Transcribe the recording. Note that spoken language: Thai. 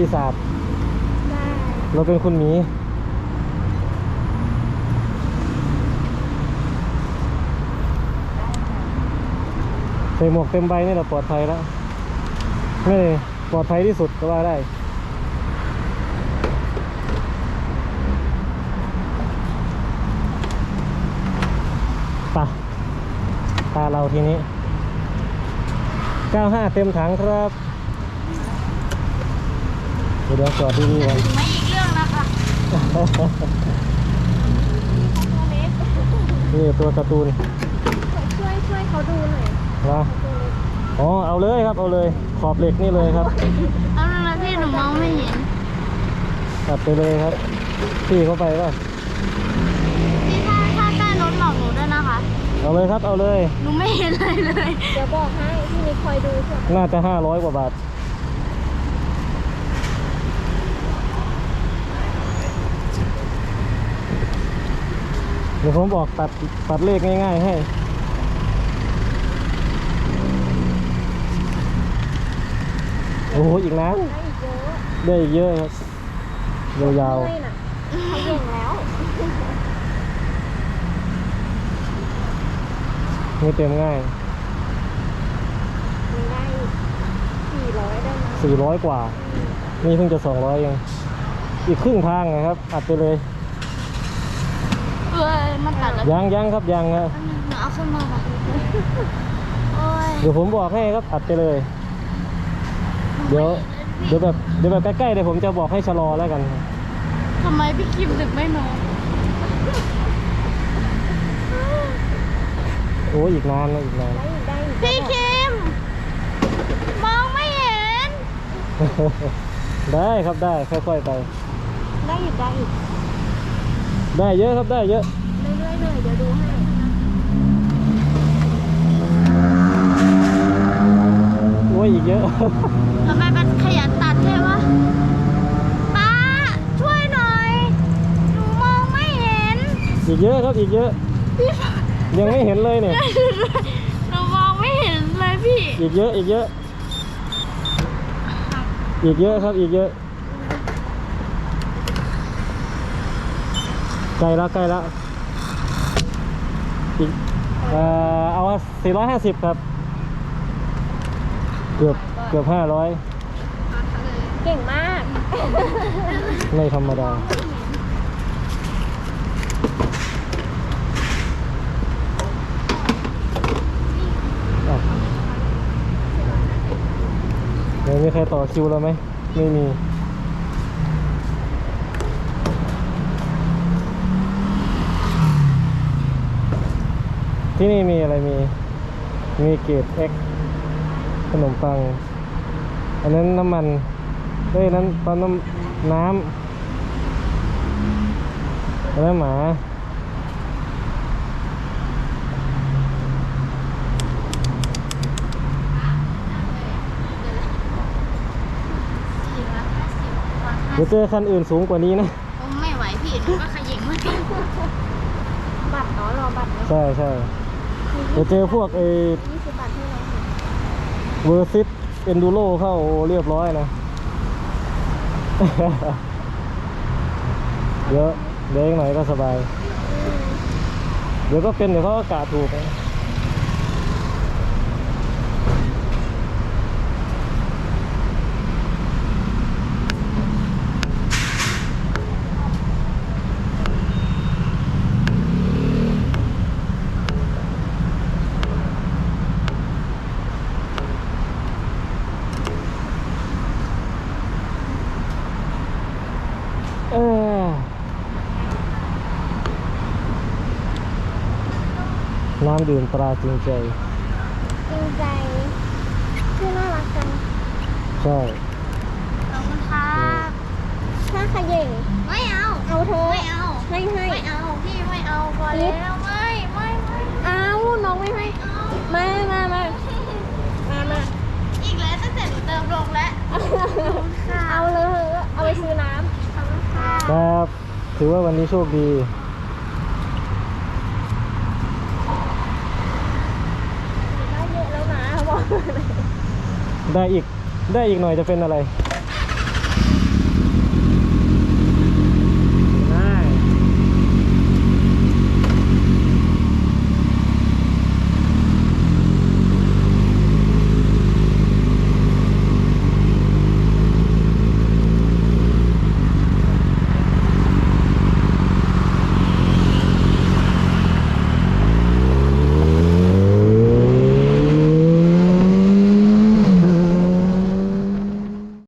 ปีศาจได้เราเป็นคุณหมีใส่หมวกเต็มใบนี่แหละปลอดภัยแล้วนี่ปลอดภัยที่สุดก็ว่าได้ไปะตาเราทีนี้ 95 เต็มถังครับ เดี๋ยวเดี๋ยวจอดดีๆก่อนไม่อีกเรื่องนะคะตัวเล็กนี่ตัวการ์ตูนช่วยช่วยเขาดูหน่อยนะตัวเล็กอ๋อเอาเลยครับเอาเลยขอบเหล็กนี่เลยครับเอาแล้วนะพี่หนูมองไม่เห็นตัดไปเลยครับพี่เข้าไปป่ะพี่ถ้าถ้าใกล้รถหลอกหนูด้วยนะคะ เอาเลยครับเอาเลยหนูไม่เห็นอะไรเลยเดี๋ยวบอกให้พี่นิดคอยดูส่วนน่าจะห้าร้อยกว่าบาท เดี๋ยวผมบอกตัดตัดเลขง่าย ๆ ให้ โอ้โหอีกนานได้อีกเยอะได้อีกเยอะครับยาวเลยน่ะเขาเก่งแล้วๆไม่เต็มง่ายมีได้สี่ร้อยได้ไหมสี่ร้อยกว่า นี่เพิ่งจะสองร้อยเองอีกครึ่งทางนะครับ อัดไปเลย เออมันตัดแล้วยังยังครับยังนะหนูเอาขึ้นมาค่ะเดี๋ยวผมบอกให้ครับอัดไปเลย เดี๋ยวเดี๋ยวแบบเดี๋ยวแบบใกล้ๆเดี๋ยวผมจะบอกให้ชะลอแล้วกันทำไมพี่คิมถึงไม่นอนโอ้ยอีกนานนะอีกนานพี่คิมมองไม่เห็น ได้ครับได้ค่อยๆไป ได้อีกได้อีก ได้เยอะครับได้เยอะเรื่อยๆเลยเดี๋ยวดูให้โอ้ยอีกเยอะทำไมมันขยันตัดใช่ปะป้าช่วยหน่อยหนูมองไม่เห็นอีกเยอะครับอีกเยอะ พี่ยังไม่เห็นเลยเนี่ย หนูมองไม่เห็นเลยพี่อีกเยอะอีกเยอะ อีกเยอะครับอีกเยอะ ใกล้แล้วใกล้แล้วอีกเอ่อเอาสี่ร้อยห้าสิบครับ เกือบเกือบห้าร้อยเก่งมาก ไม่ธรรมดาอะเดี๋ยวมีใครต่อคิวแล้วไหม ไม่มี ที่นี่มีอะไรมี มีเกรด X ขนมปัง อันนั้นน้ำมันเอ้ยนั้นตอนน้ำน้ำอันนั้นหมาเดี๋ยวเจอคันอื่นสูงกว่านี้นะ ผมไม่ไหวพี่หนูก็ขยิงมากบัตรเนาะรอบัตรเนาะใช่ใช่ เดี๋ยวเจอพวกไอ้ยี่สิบบาทให้เราเวอร์ซิตเอนดูโรเข้าเรียบร้อยนะ เยอะเดี๋ยวอีกหน่อยก็สบาย เดี๋ยวก็เป็นเดี๋ยวเขาก็กาถูกนะเออ น้ำดื่มปลาจริงใจจริงใจชื่อน่ารักจังใช่ขอบคุณครับถ้าขยิงไม่เอา เอาเธอ ไม่เอา ไม่ให้ ไม่เอา พี่ไม่เอาพอแล้วไม่ไม่ไม่เอาน้องไม่ให้มามามามามาอีกแล้วตั้งแต่หนูเติมลงแล้ว เอาเลย เอาไปซื้อน้ำขอบคุณค่ะครับ ถือว่าวันนี้โชคดี ได้อีกได้อีกหน่อยจะเป็นอะไร